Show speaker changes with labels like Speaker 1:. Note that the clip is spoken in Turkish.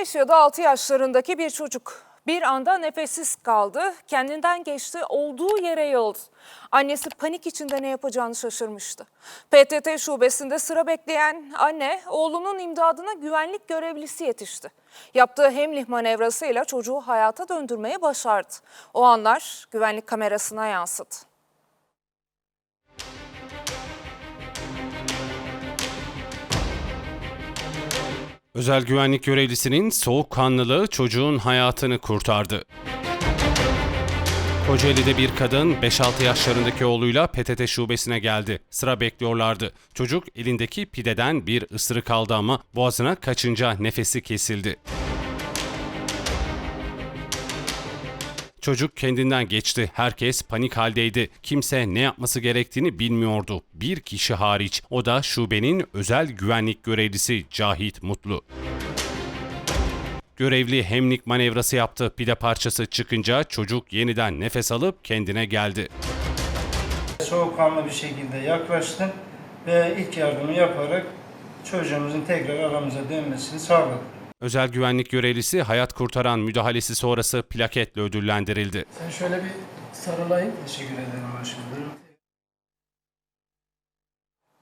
Speaker 1: 5 ya da 6 yaşlarındaki bir çocuk bir anda nefessiz kaldı, kendinden geçti, olduğu yere yıldı. Annesi panik içinde ne yapacağını şaşırmıştı. PTT şubesinde sıra bekleyen anne oğlunun imdadına güvenlik görevlisi yetişti. Yaptığı hemlih manevrasıyla çocuğu hayata döndürmeyi başardı. O anlar güvenlik kamerasına yansıdı.
Speaker 2: Özel güvenlik görevlisinin soğukkanlılığı çocuğun hayatını kurtardı. Kocaeli'de bir kadın 5-6 yaşlarındaki oğluyla PTT şubesine geldi. Sıra bekliyorlardı. Çocuk elindeki pideden bir ısırık aldı ama boğazına kaçınca nefesi kesildi. Çocuk kendinden geçti. Herkes panik haldeydi. Kimse ne yapması gerektiğini bilmiyordu. Bir kişi hariç. O da şubenin özel güvenlik görevlisi Cahit Mutlu. Görevli hemlik manevrası yaptı. Pide parçası çıkınca çocuk yeniden nefes alıp kendine geldi.
Speaker 3: Soğukkanlı bir şekilde yaklaştım ve ilk yardımı yaparak çocuğumuzun tekrar aramıza dönmesini sağladım.
Speaker 2: Özel güvenlik görevlisi hayat kurtaran müdahalesi sonrası plaketle ödüllendirildi.
Speaker 3: Sen şöyle bir sarılayım. Teşekkür ederim başkanım.